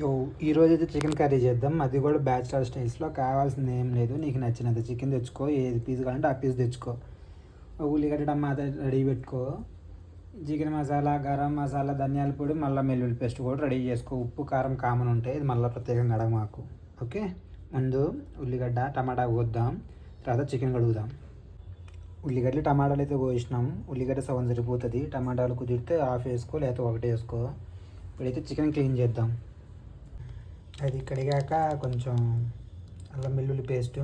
యో ఈరోజు అయితే చికెన్ కర్రీ చేద్దాం. అది కూడా బ్యాచిలర్ స్టైల్స్లో. కావాల్సింది ఏం లేదు. నీకు నచ్చినంత చికెన్ తెచ్చుకో. ఏది పీస్ కావాలంటే ఆ పీస్ తెచ్చుకో. ఉల్లిగడ్డ టమాటా రెడీ పెట్టుకో. చికెన్ మసాలా గరం మసాలా ధనియాల పొడి మళ్ళీ వెల్లుల్లి పేస్ట్ కూడా రెడీ చేసుకో. ఉప్పు కారం కామన్ ఉంటాయి. ఇది మళ్ళీ ప్రత్యేకంగా అడగ మాకు. ఓకే? ముందు ఉల్లిగడ్డ టమాటా కోద్దాం. తర్వాత చికెన్ కడుగుదాం. ఉల్లిగడ్డలు టమాటాలు అయితే కోసినాం. ఉల్లిగడ్డ సగం సరిపోతుంది. టమాటాలు కుదిరితే హాఫ్ వేసుకో లేకపోతే ఒకటి వేసుకో. ఇప్పుడైతే చికెన్ క్లీన్ చేద్దాం. అది కడిగాక కొంచెం అల్లం వెల్లుల్లి పేస్టు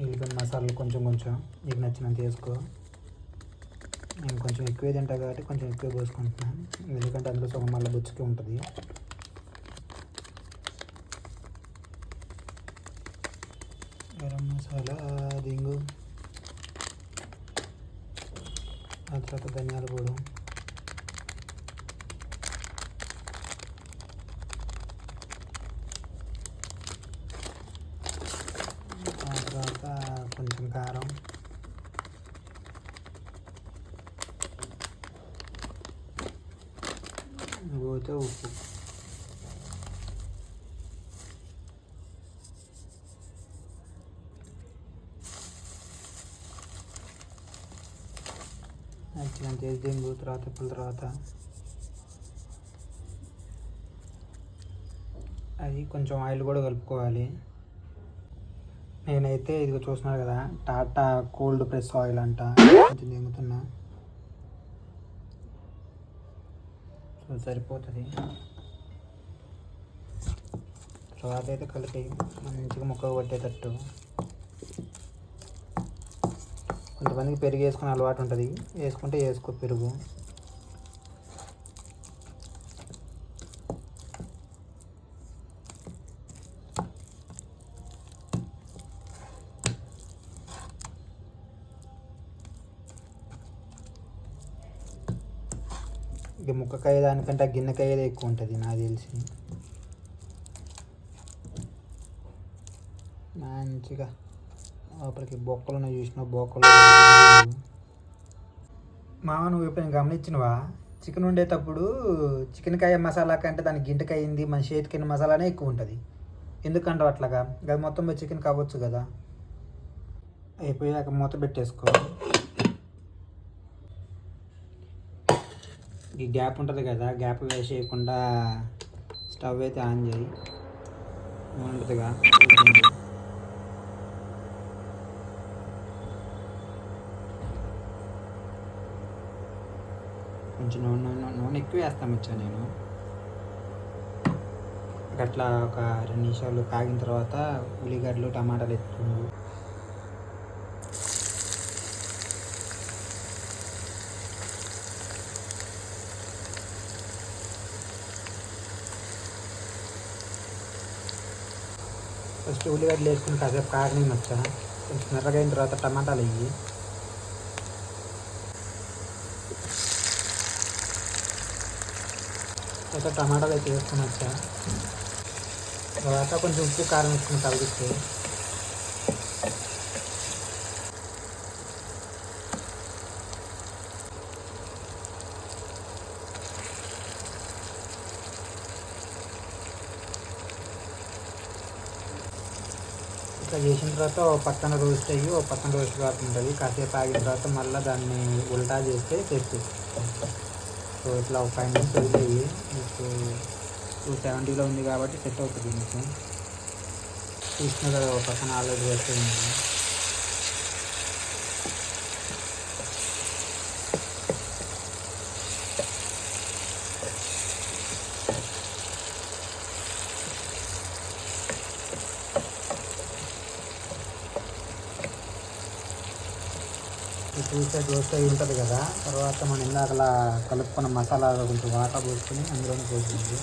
మిగిలిపోయిన మసాలాలు కొంచెం కొంచెం. నీకు నచ్చినంత వేసుకో. నేను కొంచెం ఎక్కువే తింటా కాబట్టి కొంచెం ఎక్కువ పోసుకుంటున్నాను. ఎందుకంటే అందులో సగం మళ్ళీ బుచ్చుకి ఉంటుంది. గరం మసాలా దింగు. ఆ తర్వాత ధనియాల పొడి ఆ తర్వాత కొంచెం కారం పోతే ఉప్పు అట్లా చేసి దింగు తర్వాత ఇప్పుడు తర్వాత అది కొంచెం ఆయిల్ కూడా కలుపుకోవాలి నేనైతే ఇదిగో చూస్తున్నారు కదా టాటా కోల్డ్ ప్రెస్ ఆయిల్ అంట. కొంచెం దింగుతున్నా సో సరిపోతుంది. తర్వాత అయితే కలిపి మంచిగా ముక్క కొట్టేటట్టు. కొంతమందికి పెరుగు వేసుకునే అలవాటు ఉంటుంది. వేసుకుంటే వేసుకో పెరుగు. ఇక ముక్కకాయ దానికంటే ఆ గిన్నెకాయదే ఎక్కువ ఉంటుంది నాకు తెలిసి. మంచిగా లోపలికి బొక్కలు ఉన్నాయి చూసిన బొక్కలు మామ నువ్వు ఎప్పుడైనా గమనించినవా? చికెన్ వండేటప్పుడు చికెన్ కాయ మసాలా కంటే దాని గింటకాయ అయింది మన చేతికిన మసాలానే ఎక్కువ ఉంటుంది ఎందుకంటే అట్లాగా? అది మొత్తం పోయి చికెన్ కావచ్చు కదా. అయిపోయాక మూత పెట్టేసుకో. ఈ గ్యాప్ ఉంటుంది కదా గ్యాప్ వేసేయకుండా స్టవ్ అయితే ఆన్ చేయి. ఉంటుందిగా కొంచెం నూనె నూనె నూనె ఎక్కువ వేస్తాను వచ్చా నేను. అట్లా ఒక రెండు నిమిషాలు కాగిన తర్వాత ఉల్లిగడ్డలు టమాటాలు ఎత్తుకుండు ఫస్ట్ ఉల్లిగడ్డలు వేసుకుని కాసేపు కాగని వచ్చా కొంచెం మెర్రగైన తర్వాత టమాటాలు వేయి. తర్వాత టమాటాలు అయితే వేసుకుని వచ్చా తర్వాత కొంచెం ఉప్పు కారం వేసుకుని కలిగిస్తే ఇట్లా చేసిన తర్వాత పక్కన రోస్ట్ అయ్యి ఓ పక్కన రోస్ట్ ఉంటుంది కాసేపు ఆగిన తర్వాత మళ్ళీ దాన్ని ఉల్టా చేస్తే తెచ్చు సో ఇట్లా ఒక ఫైవ్ మినిట్స్ వదిలేయి మీకు టూ సెవెంటీలో ఉంది కాబట్టి సెట్ అవుతుంది. మీకు చూసిన కదా ఒక పక్కన ఆల్రెడీ రోస్ట్ అయింది ఈ అయి ఉంటుంది కదా తర్వాత మనం ఇందాకలా కలుపుకున్న మసాలా కొంచెం వాటర్ పోసుకొని అందులోనే పోసింది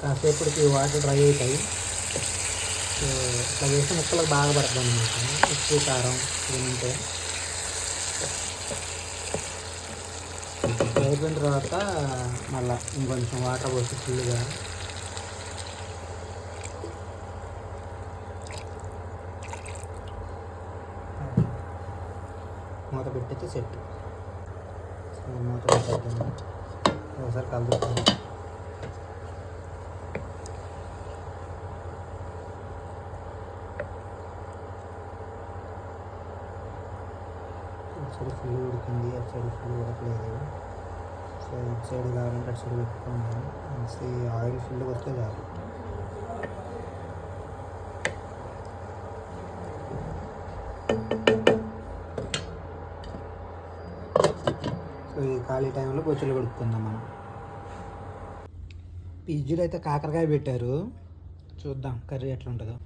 కాసేపటికి వాటర్ డ్రై అవుతాయి. సో ఇట్లా వేసిన ముక్కలకు బాగా పడుతుంది అనమాట ఉప్పు కారం ఏమంటే అయిపోయిన తర్వాత మళ్ళీ ఇంకొంచెం వాటర్ పోసి ఫుల్గా మూత పెట్టితే సెట్. మూత పెట్టేద్దాం. ఒకసారి కలుపుతాం ఇటు ఫుల్ ఉడికింది అటు సైడ్ ఫుల్ ఉడకలేదు. సో ఇటు సైడ్ కావాలంటే అటు సైడ్ పెట్టుకోండి మంచి ఆయిల్ ఫుల్గా వస్తే చాలు. సో ఈ ఖాళీ టైంలో బొచ్చులు కొడుకుందాం మనం. పిజ్జులు అయితే కాకరకాయ పెట్టారు. చూద్దాం కర్రీ ఎట్లా ఉంటుందో